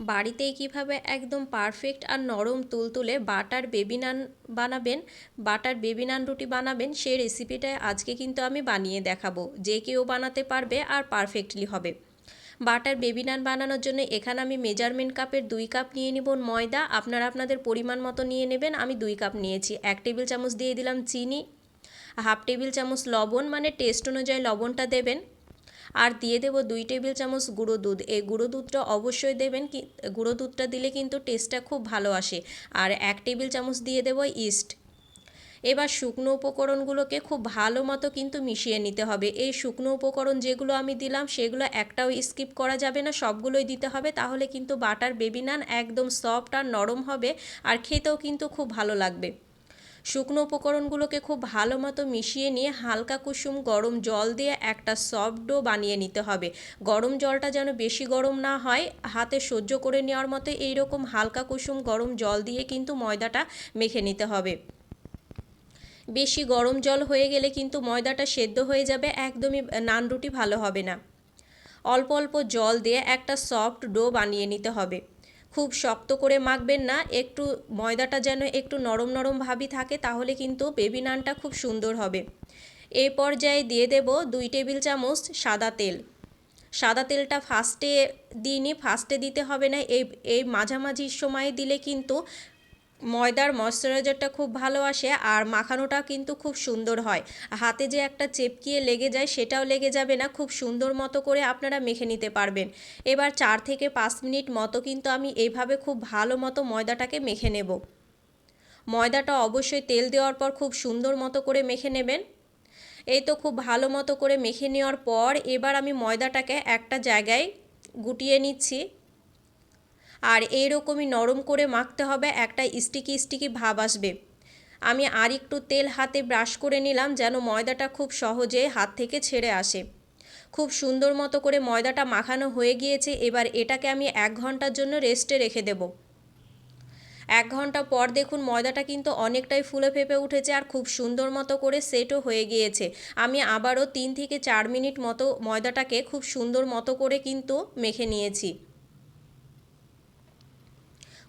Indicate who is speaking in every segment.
Speaker 1: বাড়িতেই কীভাবে একদম পারফেক্ট আর নরম তুলতুলে বাটার বেবি নান বানাবেন, বাটার বেবি নান রুটি বানাবেন, সেই রেসিপিটা আজকে কিন্তু আমি বানিয়ে দেখাবো। যে কেউ বানাতে পারবে আর পারফেক্টলি হবে। বাটার বেবি নান বানানোর জন্য এখানে আমি মেজারমেন্ট কাপের দুই কাপ নিয়ে নিব ময়দা। আপনারা আপনাদের পরিমাণ মতো নিয়ে নেবেন। আমি দুই কাপ নিয়েছি। এক টেবিল চামচ দিয়ে দিলাম চিনি হাফ টেবিল চামচ লবণ মানে টেস্ট অনুযায়ী লবণটা দেবেন। আর দিয়ে দেবো দুই টেবিল চামচ গুঁড়ো দুধ। এই গুঁড়ো দুধটা অবশ্যই দেবেন কি, গুঁড়ো দুধটা দিলে কিন্তু টেস্টটা খুব ভালো আসে। আর এক টেবিল চামচ দিয়ে দেবো ইস্ট এবার শুকনো উপকরণগুলোকে খুব ভালো মতো কিন্তু মিশিয়ে নিতে হবে। এই শুকনো উপকরণ যেগুলো আমি দিলাম, সেগুলো একটাও স্কিপ করা যাবে না, সবগুলোই দিতে হবে। তাহলে কিন্তু বাটার বেবি নান একদম সফট আর নরম হবে, আর খেতেও কিন্তু খুব ভালো লাগবে। শুকনো উপকরণগুলোকে খুব ভালো মতো মিশিয়ে নিয়ে হালকা কুসুম গরম জল দিয়ে একটা সফট ডো বানিয়ে নিতে হবে। গরম জলটা যেন বেশি গরম না হয়, হাতে সহ্য করে নেওয়ার মতো এইরকম হালকা কুসুম গরম জল দিয়ে কিন্তু ময়দাটা মেখে নিতে হবে। বেশি গরম জল হয়ে গেলে কিন্তু ময়দাটা সেদ্ধ হয়ে যাবে, একদমই নান রুটি ভালো হবে না। অল্প অল্প জল দিয়ে একটা সফট ডো বানিয়ে নিতে হবে। খুব শক্ত করে মাখবেন না, একটু ময়দাটা যেন একটু নরম নরম ভাবি থাকে, তাহলে কিন্তু বেবি নানটা খুব সুন্দর হবে। এই পর্যায়ে দিয়ে দেব দুই টেবিল চামচ সাদা তেল। সাদা তেলটা ফার্স্টে দিইনি ফার্স্টে দিতে হবে না, এই এই মাঝামাঝি সময়ে দিলে কিন্তু ময়দার ময়শ্চারাইজারটা খুব ভালো আসে আর মাখানোটা কিন্তু খুব সুন্দর হয়। হাতে যে একটা চেপকিয়ে লেগে যায় সেটাও লেগে যাবে না, খুব সুন্দর মতো করে আপনারা মেখে নিতে পারবেন। এবার চার থেকে পাঁচ মিনিট মতো কিন্তু আমি এইভাবে খুব ভালো মতো ময়দাটাকে মেখে নেব। ময়দাটা অবশ্যই তেল দেওয়ার পর খুব সুন্দর মতো করে মেখে নেবেন। এই তো খুব ভালো মতো করে মেখে নেওয়ার পর এবার আমি ময়দাটাকে একটা জায়গায় গুটিয়ে নিচ্ছি। আর এইরকমই নরম করে মাখতে হবে, একটা স্টিকি স্টিকি ভাব আসবে। আমি আর একটু তেল হাতে ব্রাশ করে নিলাম যেন ময়দাটা খুব সহজে হাত থেকে ছেড়ে আসে। খুব সুন্দর মতো করে ময়দাটা মাখানো হয়ে গিয়েছে, এবার এটাকে আমি এক ঘণ্টার জন্য রেস্টে রেখে দেব। এক ঘণ্টা পর দেখুন ময়দাটা কিন্তু অনেকটাই ফুলে ফেপে উঠেছে আর খুব সুন্দর মতো করে সেটও হয়ে গিয়েছে। আমি আবারও তিন থেকে চার মিনিট মতো ময়দাটাকে খুব সুন্দর মতো করে কিন্তু মেখে নিয়েছি।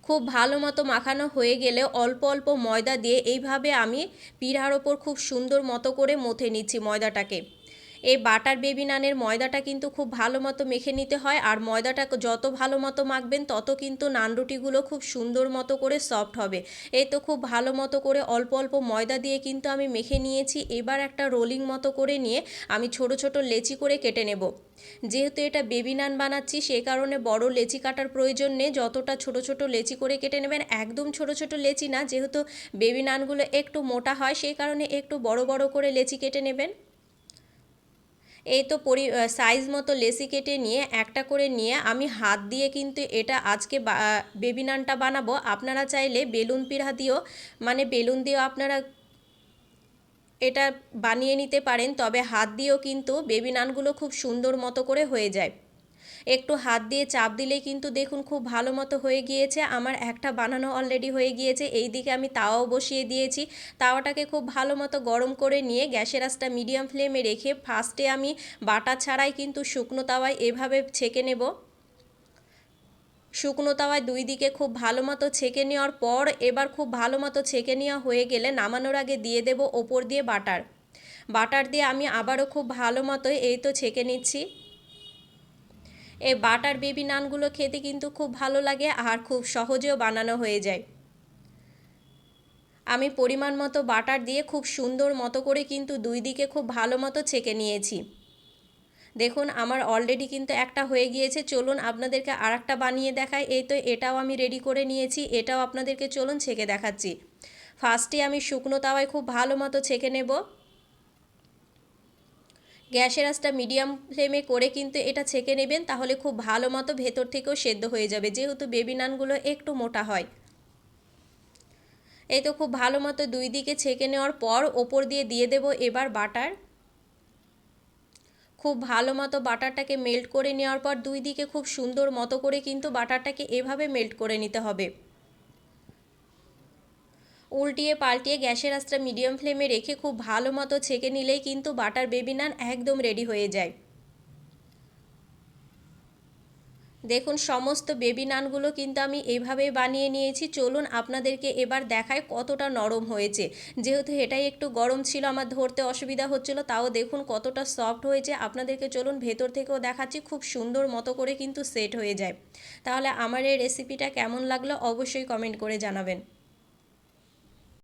Speaker 1: খুব ভালো মতো মাখানো হয়ে গেলে অল্প অল্প ময়দা দিয়ে এইভাবে আমি পিঠার ওপর খুব সুন্দর মতো করে মথে নিচ্ছি ময়দাটাকে। এই বাটার বেবি নানের ময়দাটা কিন্তু খুব ভালো মতো মেখে নিতে হয়। আর ময়দাটা যত ভালো মতো মাখবেন, তত কিন্তু নান রুটিগুলো খুব সুন্দর মতো করে সফট হবে। এই তো খুব ভালো মতো করে অল্প অল্প ময়দা দিয়ে কিন্তু আমি মেখে নিয়েছি। এবার একটা রোলিং মতো করে নিয়ে আমি ছোট ছোট লেচি করে কেটে নেব। যেহেতু এটা বেবি নান বানাচ্ছি সেই কারণে বড় লেচি কাটার প্রয়োজন নেই। যতটা ছোট ছোট লেচি করে কেটে নেবেন, একদম ছোট ছোট লেচি না। যেহেতু বেবি নানগুলো একটু মোটা হয় সেই কারণে একটু বড় বড় করে লেচি কেটে নেবেন। এই তো পরি সাইজ মতো লেসি কেটে নিয়ে একটা করে নিয়ে আমি হাত দিয়ে কিন্তু এটা আজকে বেবি নানটা বানাবো। আপনারা চাইলে বেলুন পিড়া দিয়েও মানে বেলুন দিয়েও আপনারা এটা বানিয়ে নিতে পারেন, তবে হাত দিয়েও কিন্তু বেবি নানগুলো খুব সুন্দর মতো করে হয়ে যায়। একটু হাত দিয়ে চাপ দিলেই কিন্তু দেখুন খুব ভালো মতো হয়ে গিয়েছে। আমার একটা বানানো অলরেডি হয়ে গিয়েছে। এই দিকে আমি তাওয়াও বসিয়ে দিয়েছি। তাওয়াটাকে খুব ভালো মতো গরম করে নিয়ে গ্যাসের আঁচটা মিডিয়াম ফ্লেমে রেখে ফার্স্টে আমি বাটা ছাড়াই কিন্তু শুকনো তাওয়ায় এভাবে ছেঁকে নেব। শুকনো তাওয়ায় দুই দিকে খুব ভালো মতো ছেঁকে নেওয়ার পর এবার খুব ভালো মতো ছেঁকে নেওয়া হয়ে গেলে নামানোর আগে দিয়ে দেব ওপর দিয়ে বাটার। বাটার দিয়ে আমি আবারও খুব ভালো মতো এই তো ছেঁকে নিচ্ছি। এই বাটার বেবি নানগুলো খেতে কিন্তু খুব ভালো লাগে আর খুব সহজেও বানানো হয়ে যায়। আমি পরিমাণ মতো বাটার দিয়ে খুব সুন্দর মতো করে কিন্তু দুই দিকে খুব ভালো মতো ছেঁকে নিয়েছি। দেখুন, আমার অলরেডি কিন্তু একটা হয়ে গিয়েছে। চলুন আপনাদেরকে আর একটা বানিয়ে দেখাই। এই তো, এটাও আমি রেডি করে নিয়েছি। এটাও আপনাদেরকে চলুন ছেঁকে দেখাচ্ছি। ফার্স্টে আমি শুকনো তাওয়ায় খুব ভালো মতো ছেঁকে নেব। গ্যাসের আঁচটা মিডিয়াম ফ্লেমে করে কিন্তু এটা ছেঁকে নেবেন, তাহলে খুব ভালো মতো ভেতর থেকেও সেদ্ধ হয়ে যাবে। যেহেতু বেবি নানগুলো একটু মোটা হয়। এই তো খুব ভালো মতো দুই দিকে ছেঁকে নেওয়ার পর ওপর দিয়ে দিয়ে দেব এবার বাটার। খুব ভালো মতো বাটারটাকে মেল্ট করে নেওয়ার পর দুই দিকে খুব সুন্দর মতো করে কিন্তু বাটারটাকে এভাবে মেল্ট করে নিতে হবে। উল্টিয়ে পাল্টিয়ে গ্যাসের আঁচটা মিডিয়াম ফ্লেমে রেখে খুব ভালো মতো ছেঁকে নিলেই কিন্তু বাটার বেবি নান একদম রেডি হয়ে যায়। দেখুন, সমস্ত বেবি নানগুলো কিন্তু আমি এইভাবেই বানিয়ে নিয়েছি। চলুন আপনাদেরকে এবার দেখায় কতটা নরম হয়েছে। যেহেতু এটাই একটু গরম ছিল, আমার ধরতে অসুবিধা হচ্ছিল, তাও দেখুন কতটা সফট হয়েছে। আপনাদেরকে চলুন ভেতর থেকেও দেখাচ্ছি, খুব সুন্দর মতো করে কিন্তু সেট হয়ে যায়। তাহলে আমার এই রেসিপিটা কেমন লাগল অবশ্যই কমেন্ট করে জানাবেন।